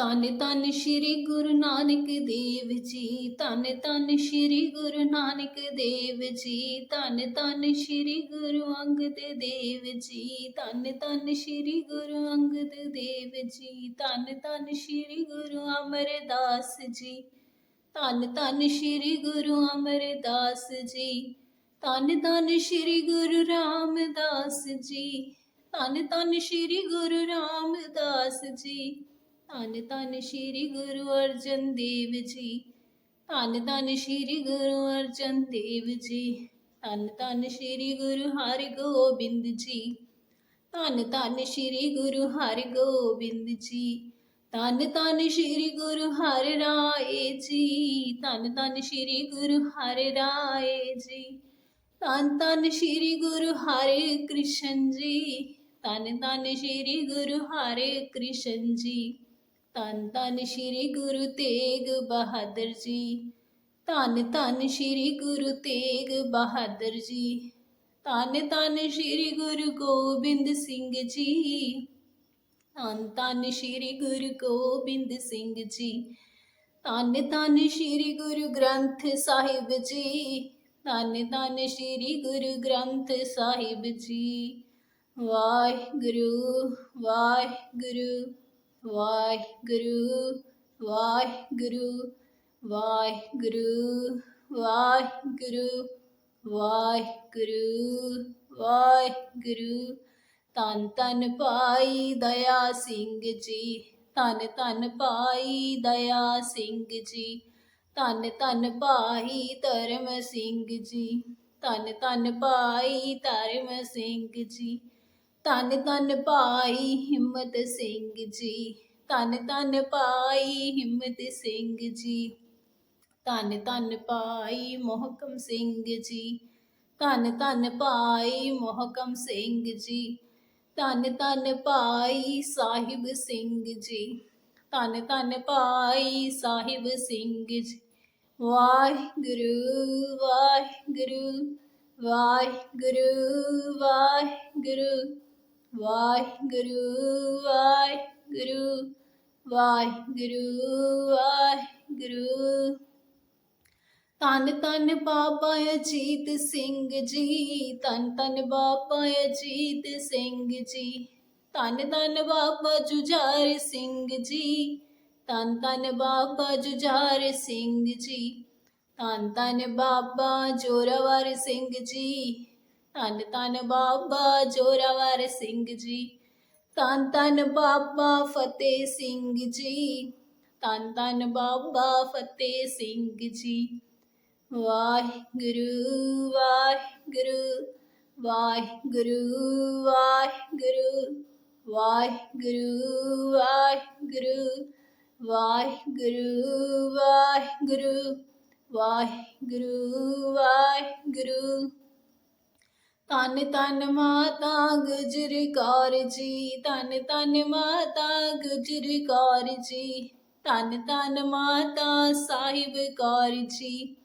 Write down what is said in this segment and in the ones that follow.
ਧੰਨ ਧੰਨ ਸ਼੍ਰੀ ਗੁਰੂ ਨਾਨਕ ਦੇਵ ਜੀ, ਧੰਨ ਧੰਨ ਸ਼੍ਰੀ ਗੁਰੂ ਨਾਨਕ ਦੇਵ ਜੀ, ਧੰਨ ਧੰਨ ਸ਼੍ਰੀ ਗੁਰੂ ਅੰਗਦ ਦੇਵ ਜੀ, ਧੰਨ ਧੰਨ ਸ਼੍ਰੀ ਗੁਰੂ ਅੰਗਦ ਦੇਵ ਜੀ, ਧੰਨ ਧੰਨ ਸ਼੍ਰੀ ਗੁਰੂ ਅਮਰਦਾਸ ਜੀ, ਧੰਨ ਧੰਨ ਸ਼੍ਰੀ ਗੁਰੂ ਅਮਰਦਾਸ ਜੀ, ਧੰਨ ਧੰਨ ਸ਼੍ਰੀ ਗੁਰੂ ਰਾਮਦਾਸ ਜੀ, ਧੰਨ ਧੰਨ ਸ਼੍ਰੀ ਗੁਰੂ ਰਾਮਦਾਸ ਜੀ ਧੰਨ ਧੰਨ ਸ਼੍ਰੀ ਗੁਰੂ ਅਰਜਨ ਦੇਵ ਜੀ, ਧੰਨ ਧੰਨ ਸ਼੍ਰੀ ਗੁਰੂ ਅਰਜਨ ਦੇਵ ਜੀ, ਧੰਨ ਧੰਨ ਸ਼੍ਰੀ ਗੁਰੂ ਹਰਿਗੋਬਿੰਦ ਜੀ, ਧੰਨ ਧੰਨ ਸ਼੍ਰੀ ਗੁਰੂ ਹਰਿਗੋਬਿੰਦ ਜੀ, ਧੰਨ ਧੰਨ ਸ਼੍ਰੀ ਗੁਰੂ ਹਰਿ ਰਾਏ ਜੀ, ਧੰਨ ਧੰਨ ਸ਼੍ਰੀ ਗੁਰੂ ਹਰਿ ਰਾਏ ਜੀ, ਧੰਨ ਧੰਨ ਸ਼੍ਰੀ ਗੁਰੂ ਹਰੇ ਕ੍ਰਿਸ਼ਨ ਜੀ, ਧੰਨ ਧੰਨ ਸ਼੍ਰੀ ਗੁਰੂ ਹਰੇ ਕ੍ਰਿਸ਼ਨ ਜੀ ਧੰਨ ਧੰਨ ਸ਼੍ਰੀ ਗੁਰੂ ਤੇਗ ਬਹਾਦਰ ਜੀ। ਧੰਨ ਧੰਨ ਸ਼੍ਰੀ ਗੁਰੂ ਤੇਗ ਬਹਾਦਰ ਜੀ। ਧੰਨ ਧੰਨ ਸ਼੍ਰੀ ਗੁਰੂ ਗੋਬਿੰਦ ਸਿੰਘ ਜੀ। ਧੰਨ ਧੰਨ ਸ਼੍ਰੀ ਗੁਰੂ ਗੋਬਿੰਦ ਸਿੰਘ ਜੀ। ਧੰਨ ਧੰਨ ਸ਼੍ਰੀ ਗੁਰੂ ਗ੍ਰੰਥ ਸਾਹਿਬ ਜੀ। ਧੰਨ ਧੰਨ ਸ਼੍ਰੀ ਗੁਰੂ ਗ੍ਰੰਥ ਸਾਹਿਬ ਜੀ। ਵਾਹਿਗੁਰੂ ਵਾਹਿਗੁਰੂ। ਵਾਹਿਗੁਰੂ ਵਾਹਿਗੁਰੂ ਵਾਹਿਗੁਰੂ ਵਾਹਿਗੁਰੂ ਵਾਹਿਗੁਰੂ ਵਾਹਿਗੁਰੂ। ਧੰਨ ਧੰਨ ਭਾਈ ਦਇਆ ਸਿੰਘ ਜੀ, ਧੰਨ ਧੰਨ ਭਾਈ ਦਇਆ ਸਿੰਘ ਜੀ, ਧੰਨ ਧੰਨ ਭਾਈ ਧਰਮ ਸਿੰਘ ਜੀ, ਧੰਨ ਧੰਨ ਭਾਈ ਧਰਮ ਸਿੰਘ ਜੀ। ਧੰਨ ਧੰਨ ਭਾਈ ਹਿੰਮਤ ਸਿੰਘ ਜੀ, ਧੰਨ ਧੰਨ ਭਾਈ ਹਿੰਮਤ ਸਿੰਘ ਜੀ, ਧੰਨ ਧੰਨ ਭਾਈ ਮੋਹਕਮ ਸਿੰਘ ਜੀ, ਧੰਨ ਧੰਨ ਭਾਈ ਮੋਹਕਮ ਸਿੰਘ ਜੀ, ਧੰਨ ਧੰਨ ਭਾਈ ਸਾਹਿਬ ਸਿੰਘ ਜੀ, ਧੰਨ ਧੰਨ ਭਾਈ ਸਾਹਿਬ ਸਿੰਘ ਜੀ। ਵਾਹਿਗੁਰੂ ਵਾਹਿਗੁਰੂ ਵਾਹਿਗੁਰੂ ਵਾਹਿਗੁਰੂ। ਵਾਹਿਗੁਰੂ ਵਾਹਿਗੁਰੂ ਵਾਹਿਗੁਰੂ ਵਾਹਿਗੁਰੂ। ਧੰਨ ਧੰਨ ਬਾਬਾ ਅਜੀਤ ਸਿੰਘ ਜੀ, ਧੰਨ ਧੰਨ ਬਾਬਾ ਅਜੀਤ ਸਿੰਘ ਜੀ। ਧੰਨ ਧੰਨ ਬਾਬਾ ਜੁਝਾਰ ਸਿੰਘ ਜੀ, ਧੰਨ ਧੰਨ ਬਾਬਾ ਜੁਝਾਰ ਸਿੰਘ ਜੀ। ਧੰਨ ਧੰਨ ਬਾਬਾ ਜੋਰਾਵਰ ਸਿੰਘ ਜੀ ਧੰਨ ਧੰਨ ਬਾਬਾ ਜੋਰਾਵਰ ਸਿੰਘ ਜੀ, ਧੰਨ ਧੰਨ ਬਾਬਾ ਫਤਿਹ ਸਿੰਘ ਜੀ, ਧੰਨ ਧੰਨ ਬਾਬਾ ਫਤਿਹ ਸਿੰਘ ਜੀ। ਵਾਹਿਗੁਰੂ ਵਾਹਿਗੁਰੂ ਵਾਹਿਗੁਰੂ ਵਾਹਿਗੁਰੂ ਵਾਹਿਗੁਰੂ ਵਾਹਿਗੁਰੂ ਵਾਹਿਗੁਰੂ ਵਾਹਿਗੁਰੂ ਵਾਹਿਗੁਰੂ ਵਾਹਿਗੁਰੂ। ਧੰਨ ਧੰਨ ਮਾਤਾ ਗੁਜਰ ਕੌਰ ਜੀ, ਧੰਨ ਧੰਨ ਮਾਤਾ ਗੁਜਰ ਕੌਰ ਜੀ, ਧੰਨ ਧੰਨ ਮਾਤਾ ਸਾਹਿਬ ਕੌਰ ਜੀ,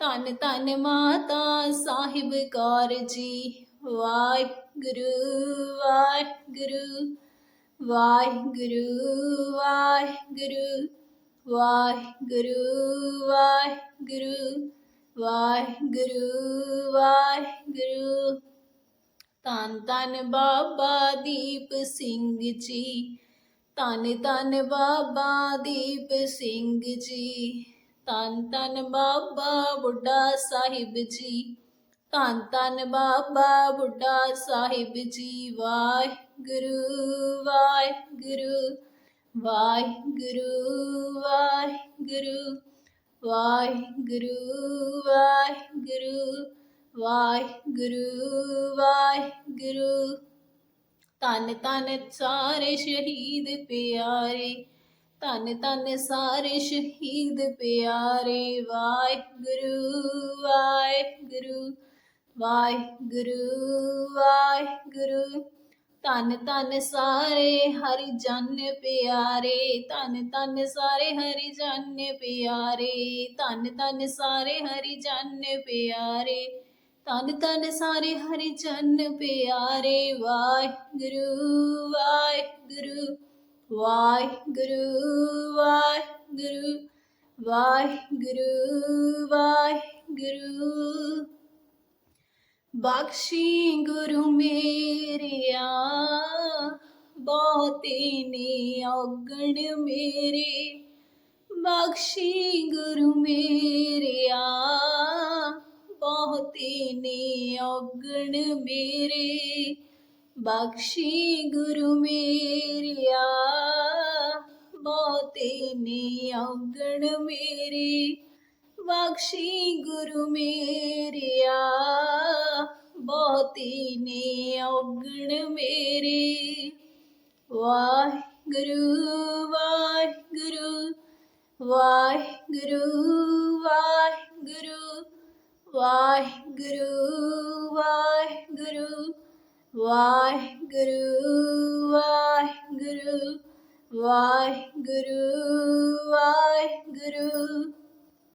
ਧੰਨ ਧੰਨ ਮਾਤਾ ਸਾਹਿਬ ਕੌਰ ਜੀ, ਵਾਹਿਗੁਰੂ ਵਾਹਿਗੁਰੂ ਵਾਹਿਗੁਰੂ ਵਾਹਿਗੁਰੂ ਵਾਹਿਗੁਰੂ ਵਾਹਿਗੁਰੂ ਵਾਹਿਗੁਰੂ ਵਾਹਿਗੁਰੂ। ਧੰਨ ਧੰਨ ਬਾਬਾ ਦੀਪ ਸਿੰਘ ਜੀ। ਧੰਨ ਧੰਨ ਬਾਬਾ ਦੀਪ ਸਿੰਘ ਜੀ। ਧੰਨ ਧੰਨ ਬਾਬਾ ਬੁੱਢਾ ਸਾਹਿਬ ਜੀ। ਧੰਨ ਧੰਨ ਬਾਬਾ ਬੁੱਢਾ ਸਾਹਿਬ ਜੀ। ਵਾਹਿਗੁਰੂ ਵਾਹਿਗੁਰੂ। ਵਾਹਿਗੁਰੂ ਵਾਹਿਗੁਰੂ। ਵਾਹਿਗੁਰੂ ਵਾਹਿਗੁਰੂ ਵਾਹਿਗੁਰੂ ਵਾਹਿਗੁਰੂ। ਧੰਨ ਧੰਨ ਸਾਰੇ ਸ਼ਹੀਦ ਪਿਆਰੇ, ਧੰਨ ਧੰਨ ਸਾਰੇ ਸ਼ਹੀਦ ਪਿਆਰੇ। ਵਾਹਿਗੁਰੂ ਵਾਹਿਗੁਰੂ ਵਾਹਿਗੁਰੂ ਵਾਹਿਗੁਰੂ। ਧੰਨ ਧੰਨ ਸਾਰੇ ਹਰਿ ਜਨ ਪਿਆਰੇ, ਧੰਨ ਧੰਨ ਸਾਰੇ ਹਰਿ ਜਨ ਪਿਆਰੇ, ਧੰਨ ਧੰਨ ਸਾਰੇ ਹਰਿ ਜਨ ਪਿਆਰੇ, ਧੰਨ ਧੰਨ ਸਾਰੇ ਹਰਿ ਜਨ ਪਿਆਰੇ, ਵਾਹਿਗੁਰੂ ਵਾਹਿਗੁਰੂ ਵਾਹਿਗੁਰੂ ਵਾਹਿਗੁਰੂ ਵਾਹਿਗੁਰੂ ਵਾਹਿਗੁਰੂ। ਬਖਸ਼ੀ ਗੁਰੂ ਮੇਰਿਆ, ਬਹੁਤੇ ਨੇ ਔਗਣ ਮੇਰੇ। ਬਖਸ਼ੀ ਗੁਰੂ ਮੇਰਿਆ, ਬਹੁਤੇ ਨੇ ਔਗਣ ਮੇਰੇ। ਬਖਸ਼ੀ ਗੁਰੂ ਮੇਰਿਆ, ਬਹੁਤੇ ਨੇ ਔਗਣ ਮੇਰੇ। ਬਖਸ਼ੀ ਗੁਰੂ ਮੇਰਿਆ, ਬਹੁਤੀ ਨੇ ਔਗਣ ਮੇਰੇ। ਵਾਹਿਗੁਰੂ ਵਾਹਿਗੁਰੂ ਵਾਹਿਗੁਰੂ ਵਾਹਿਗੁਰੂ ਵਾਹਿਗੁਰੂ ਵਾਹਿਗੁਰੂ ਵਾਹਿਗੁਰੂ ਵਾਹਿਗੁਰੂ ਵਾਹਿਗੁਰੂ ਵਾਹਿਗੁਰੂ।